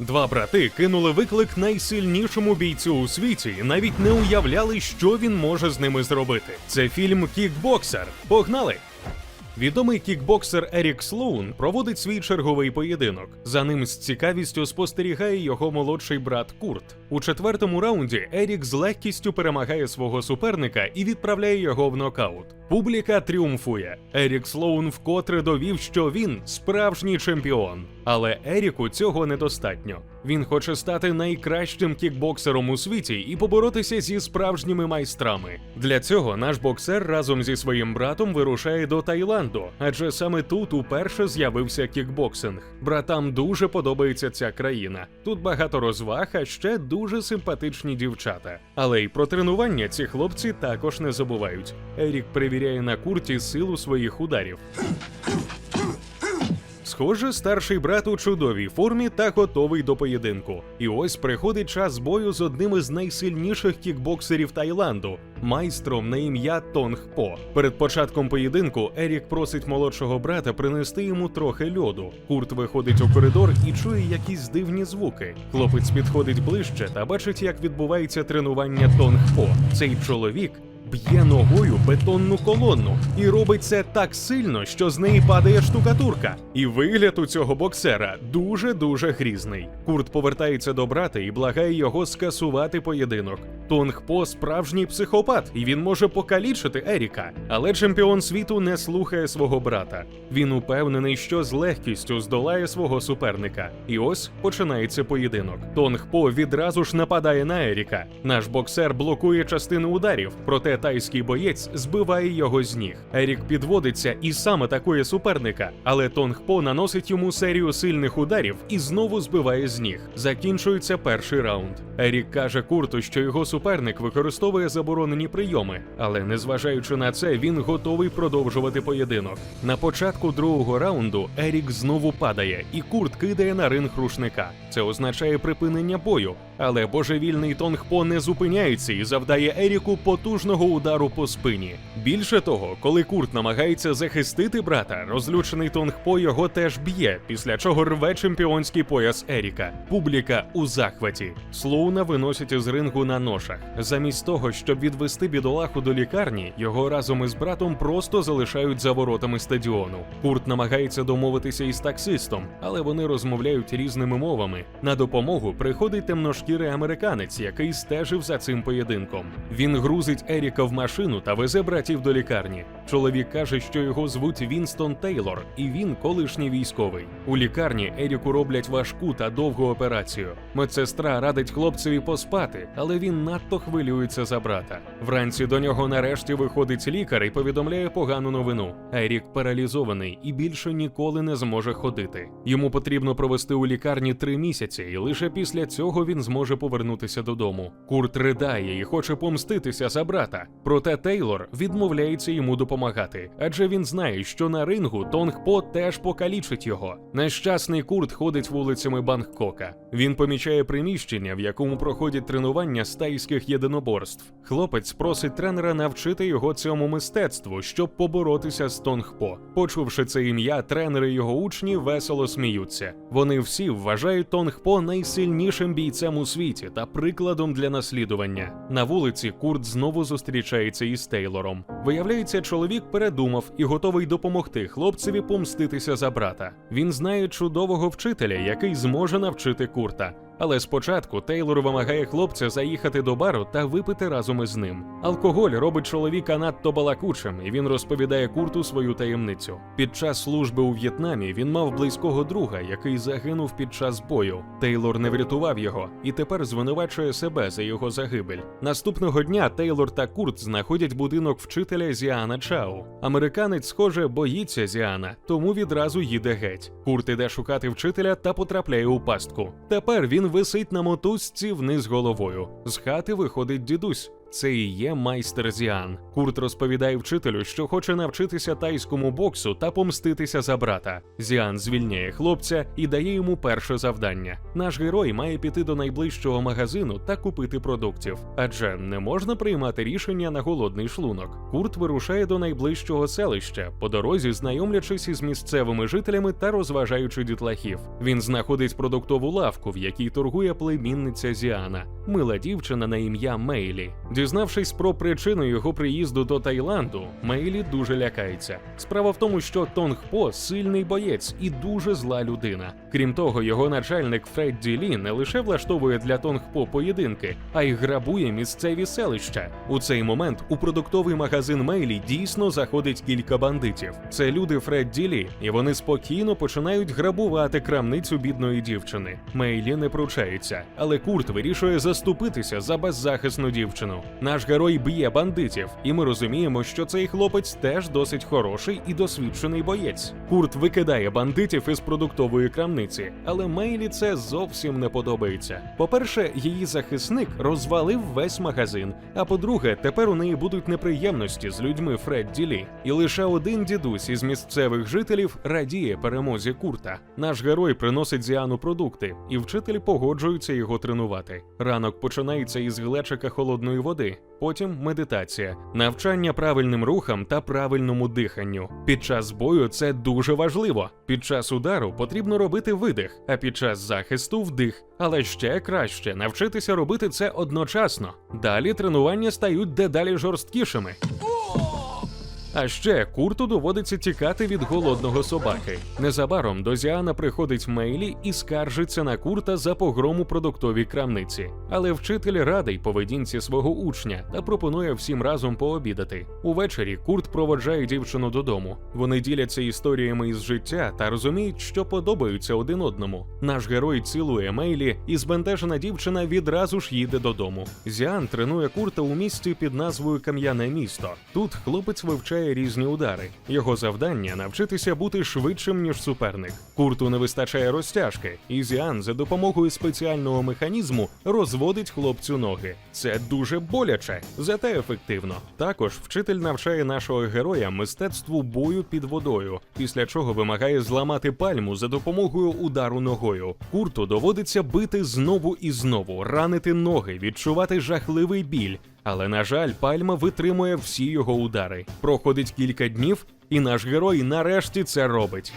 Два брати кинули виклик найсильнішому бійцю у світі і навіть не уявляли, що він може з ними зробити. Це фільм Кікбоксер. Погнали! Відомий кікбоксер Ерік Слоун проводить свій черговий поєдинок. За ним з цікавістю спостерігає його молодший брат Курт. У четвертому раунді Ерік з легкістю перемагає свого суперника і відправляє його в нокаут. Публіка тріумфує. Ерік Слоун вкотре довів, що він справжній чемпіон. Але Еріку цього недостатньо. Він хоче стати найкращим кікбоксером у світі і поборотися зі справжніми майстрами. Для цього наш боксер разом зі своїм братом вирушає до Таїланду, адже саме тут уперше з'явився кікбоксинг. Братам дуже подобається ця країна. Тут багато розваг, а ще дуже симпатичні дівчата. Але й про тренування ці хлопці також не забувають. Ерік перевіряє на курті силу своїх ударів. Схоже, старший брат у чудовій формі та готовий до поєдинку. І ось приходить час бою з одним із найсильніших кікбоксерів Таїланду, майстром на ім'я Тонг По. Перед початком поєдинку Ерік просить молодшого брата принести йому трохи льоду. Курт виходить у коридор і чує якісь дивні звуки. Хлопець підходить ближче та бачить, як відбувається тренування Тонг По. Цей чоловік б'є ногою бетонну колонну і робить це так сильно, що з неї падає штукатурка. І вигляд у цього боксера дуже дуже грізний. Курт повертається до брата і благає його скасувати поєдинок. Тонг По справжній психопат, і він може покалічити Еріка. Але чемпіон світу не слухає свого брата. Він упевнений, що з легкістю здолає свого суперника. І ось починається поєдинок. Тонг По відразу ж нападає на Еріка. Наш боксер блокує частину ударів, проте тайський боєць збиває його з ніг. Ерік підводиться і сам атакує суперника, але Тонг По наносить йому серію сильних ударів і знову збиває з ніг. Закінчується перший раунд. Ерік каже Курту, що його суперник використовує заборонені прийоми, але незважаючи на це, він готовий продовжувати поєдинок. На початку другого раунду Ерік знову падає, і Курт кидає на ринг рушника. Це означає припинення бою. Але божевільний Тонг По не зупиняється і завдає Еріку потужного удару по спині. Більше того, коли Курт намагається захистити брата, розлючений Тонг По його теж б'є, після чого рве чемпіонський пояс Еріка. Публіка у захваті. Слоуна виносять із рингу на ношах. Замість того, щоб відвести бідолаху до лікарні, його разом із братом просто залишають за воротами стадіону. Курт намагається домовитися із таксистом, але вони розмовляють різними мовами. На допомогу приходить темношкірий американець, який стежив за цим поєдинком. Він грузить Еріка в машину та везе братів до лікарні. Чоловік каже, що його звуть Вінстон Тейлор, і він колишній військовий. У лікарні Еріку роблять важку та довгу операцію. Медсестра радить хлопцеві поспати, але він надто хвилюється за брата. Вранці до нього нарешті виходить лікар і повідомляє погану новину. Ерік паралізований і більше ніколи не зможе ходити. Йому потрібно провести у лікарні три місяці, і лише після цього він зможе повернутися додому. Курт ридає і хоче помститися за брата. Проте Тейлор відмовляється йому допомагати, адже він знає, що на рингу Тонг По теж покалічить його. Нещасний Курт ходить вулицями Бангкока. Він помічає приміщення, в якому проходять тренування з тайських єдиноборств. Хлопець просить тренера навчити його цьому мистецтву, щоб поборотися з Тонг По. Почувши це ім'я, тренери його учні весело сміються. Вони всі вважають Тонг По найсильнішим бійцем у світі та прикладом для наслідування. На вулиці Курт знову зустрічається із Тейлором. Виявляється, чоловік передумав і готовий допомогти хлопцеві помститися за брата. Він знає чудового вчителя, який зможе навчити Курта. Але спочатку Тейлор вимагає хлопця заїхати до бару та випити разом із ним. Алкоголь робить чоловіка надто балакучим, і він розповідає Курту свою таємницю. Під час служби у В'єтнамі він мав близького друга, який загинув під час бою. Тейлор не врятував його і тепер звинувачує себе за його загибель. Наступного дня Тейлор та Курт знаходять будинок вчителя Зіана Чао. Американець, схоже, боїться Зіана, тому відразу їде геть. Курт іде шукати вчителя та потрапляє у пастку. Тепер він висить на мотузці вниз головою. З хати виходить дідусь. Це і є майстер Зіан. Курт розповідає вчителю, що хоче навчитися тайському боксу та помститися за брата. Зіан звільняє хлопця і дає йому перше завдання. Наш герой має піти до найближчого магазину та купити продуктів, адже не можна приймати рішення на голодний шлунок. Курт вирушає до найближчого селища, по дорозі знайомлячись із місцевими жителями та розважаючи дітлахів. Він знаходить продуктову лавку, в якій торгує племінниця Зіана, мила дівчина на ім'я Мейлі. Дізнавшись про причину його приїзду до Таїланду, Мейлі дуже лякається. Справа в тому, що Тонг По сильний боєць і дуже зла людина. Крім того, його начальник Фредді Лі не лише влаштовує для Тонг По поєдинки, а й грабує місцеві селища. У цей момент у продуктовий магазин Мейлі дійсно заходить кілька бандитів. Це люди Фредді Лі, і вони спокійно починають грабувати крамницю бідної дівчини. Мейлі не пручається, але Курт вирішує заступитися за беззахисну дівчину. Наш герой б'є бандитів, і ми розуміємо, що цей хлопець теж досить хороший і досвідчений боєць. Курт викидає бандитів із продуктової крамниці, але Мейлі це зовсім не подобається. По-перше, її захисник розвалив весь магазин. А по-друге, тепер у неї будуть неприємності з людьми Фредді Лі. І лише один дідусь із місцевих жителів радіє перемозі Курта. Наш герой приносить Зіану продукти, і вчитель погоджується його тренувати. Ранок починається із глечика холодної води, потім медитація, навчання правильним рухам та правильному диханню. Під час бою це дуже важливо. Під час удару потрібно робити видих, а під час захисту вдих. Але ще краще навчитися робити це одночасно. Далі тренування стають дедалі жорсткішими. А ще Курту доводиться тікати від голодного собаки. Незабаром до Зіана приходить Мейлі і скаржиться на Курта за погрому продуктовій крамниці. Але вчитель радий поведінці свого учня та пропонує всім разом пообідати. Увечері Курт проводжає дівчину додому. Вони діляться історіями із життя та розуміють, що подобаються один одному. Наш герой цілує Мейлі, і збентежена дівчина відразу ж їде додому. Зіан тренує Курта у місті під назвою Кам'яне місто. Тут хлопець вивчає різні удари. Його завдання навчитися бути швидшим ніж суперник. Курту не вистачає розтяжки, і Зіан за допомогою спеціального механізму розводить хлопцю ноги. Це дуже боляче, зате ефективно. Також вчитель навчає нашого героя мистецтву бою під водою, після чого вимагає зламати пальму за допомогою удару ногою. Курту доводиться бити знову і знову, ранити ноги, відчувати жахливий біль. Але на жаль, пальма витримує всі його удари. Проходить кілька днів, і наш герой нарешті це робить.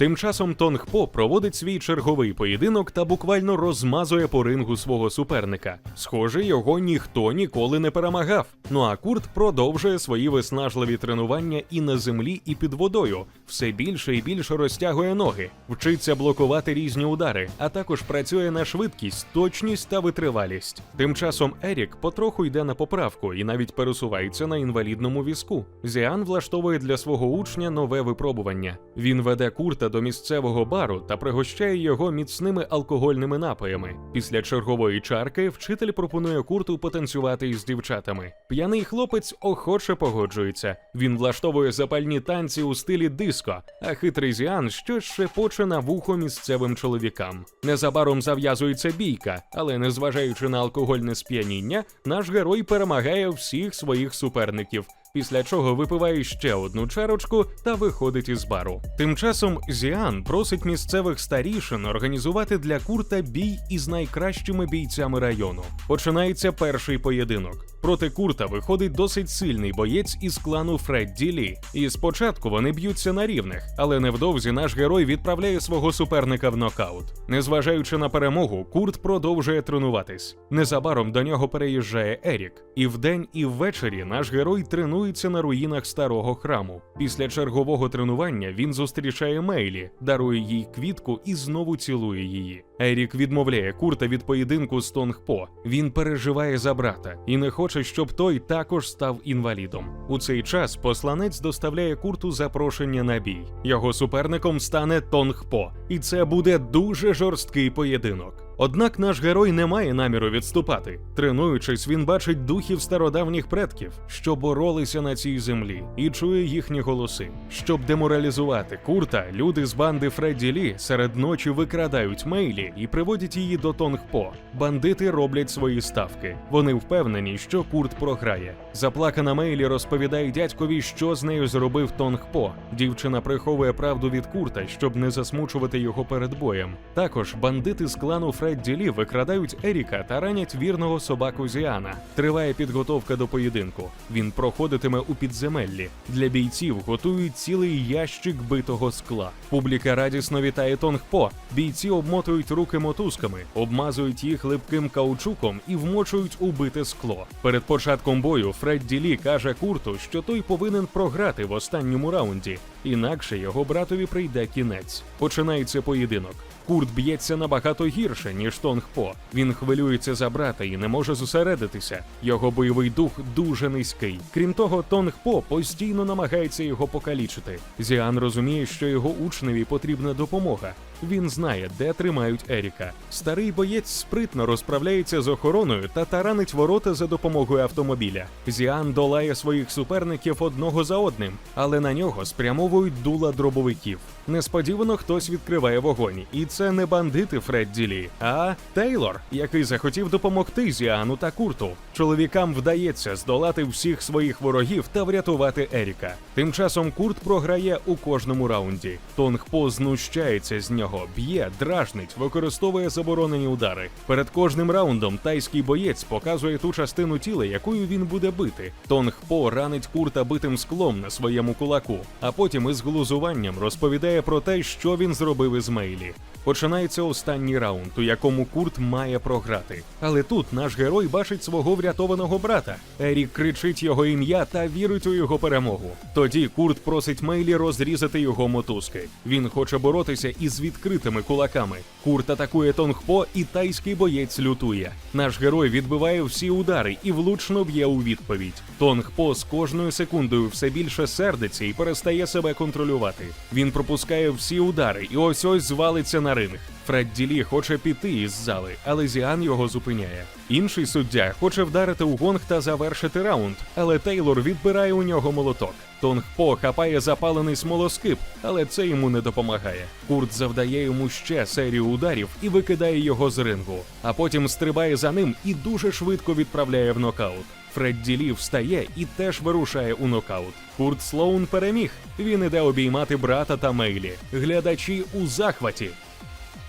Тим часом Тонг По проводить свій черговий поєдинок та буквально розмазує по рингу свого суперника. Схоже, його ніхто ніколи не перемагав. Ну а Курт продовжує свої виснажливі тренування і на землі, і під водою. Все більше і більше розтягує ноги, вчиться блокувати різні удари, а також працює на швидкість, точність та витривалість. Тим часом Ерік потроху йде на поправку і навіть пересувається на інвалідному візку. Зіан влаштовує для свого учня нове випробування. Він веде Курта до місцевого бару та пригощає його міцними алкогольними напоями. Після чергової чарки вчитель пропонує Курту потанцювати із дівчатами. П'яний хлопець охоче погоджується. Він влаштовує запальні танці у стилі диско, а хитрий Зіан щось шепоче на вухо місцевим чоловікам. Незабаром зав'язується бійка, але незважаючи на алкогольне сп'яніння, наш герой перемагає всіх своїх суперників. Після чого випиває ще одну чарочку та виходить із бару. Тим часом Зіан просить місцевих старішин організувати для Курта бій із найкращими бійцями району. Починається перший поєдинок. Проти Курта виходить досить сильний боєць із клану Фредді Лі. І спочатку вони б'ються на рівних, але невдовзі наш герой відправляє свого суперника в нокаут. Незважаючи на перемогу, Курт продовжує тренуватись. Незабаром до нього переїжджає Ерік. І вдень, і ввечері наш герой тренується на руїнах старого храму. Після чергового тренування він зустрічає Мейлі, дарує їй квітку і знову цілує її. Ерік відмовляє Курта від поєдинку з Тонгпо. Він переживає за брата і не хоче, щоб той також став інвалідом. У цей час посланець доставляє Курту запрошення на бій. Його суперником стане Тонгпо. і це буде дуже жорсткий поєдинок. Однак наш герой не має наміру відступати. Тренуючись, він бачить духів стародавніх предків, що боролися на цій землі, і чує їхні голоси. Щоб деморалізувати Курта, люди з банди Фредді Лі серед ночі викрадають Мейлі і приводять її до Тонгпо. Бандити роблять свої ставки. Вони впевнені, що Курт програє. Заплакана Мейлі розповідає дядькові, що з нею зробив Тонгпо. Дівчина приховує правду від Курта, щоб не засмучувати його перед боєм. Також бандити з клану Фредді Лі викрадають Еріка та ранять вірного собаку Зіана. Триває підготовка до поєдинку. Він проходитиме у підземеллі. Для бійців готують цілий ящик битого скла. Публіка радісно вітає Тонгпо. Бійці обмотують руки мотузками, обмазують їх липким каучуком і вмочують у бите скло. Перед початком бою Фредді Лі каже Курту, що той повинен програти в останньому раунді, інакше його братові прийде кінець. Починається поєдинок. Курт б'ється набагато гірше, ніж Тонгпо. Він хвилюється за брата і не може зосередитися. Його бойовий дух дуже низький. Крім того, Тонгпо постійно намагається його покалічити. Зіан розуміє, що його учневі потрібна допомога. Він знає, де тримають Еріка. Старий боєць спритно розправляється з охороною та таранить ворота за допомогою автомобіля. Зіан долає своїх суперників одного за одним, але на нього спрямовують дула дробовиків. Несподівано хтось відкриває вогонь, і це не бандити Фредді Лі, а Тейлор, який захотів допомогти Зіану та Курту. Чоловікам вдається здолати всіх своїх ворогів та врятувати Еріка. Тим часом Курт програє у кожному раунді. Тонгпо знущається з нього, б'є, дражнить, використовує заборонені удари. Перед кожним раундом тайський боєць показує ту частину тіла, якою він буде бити. Тонгпо ранить Курта битим склом на своєму кулаку, а потім із глузуванням розповідає про те, що він зробив із Мейлі. Починається останній раунд, у якому Курт має програти. Але тут наш герой бачить свого врятованого брата. Ерік кричить його ім'я та вірить у його перемогу. Тоді Курт просить Мейлі розрізати його мотузки. Він хоче боротися із відкритими кулаками. Курт атакує Тонгпо, і тайський боєць лютує. Наш герой відбиває всі удари і влучно б'є у відповідь. Тонгпо з кожною секундою все більше сердиться і перестає себе контролювати. Він пропускає всі удари і ось ось звалиться на ринг. Фредді Лі хоче піти із зали, але Зіан його зупиняє. Інший суддя хоче вдарити у гонг та завершити раунд, але Тейлор відбирає у нього молоток. Тонгпо хапає запалений смолоскип, але це йому не допомагає. Курт завдає йому ще серію ударів і викидає його з рингу, а потім стрибає за ним і дуже швидко відправляє в нокаут. Фредді Лі встає і теж вирушає у нокаут. Курт Слоун переміг. Він іде обіймати брата та Мейлі. Глядачі у захваті.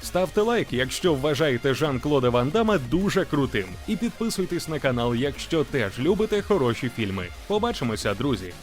Ставте лайк, якщо вважаєте Жан-Клода Ван Дама дуже крутим. І підписуйтесь на канал, якщо теж любите хороші фільми. Побачимося, друзі!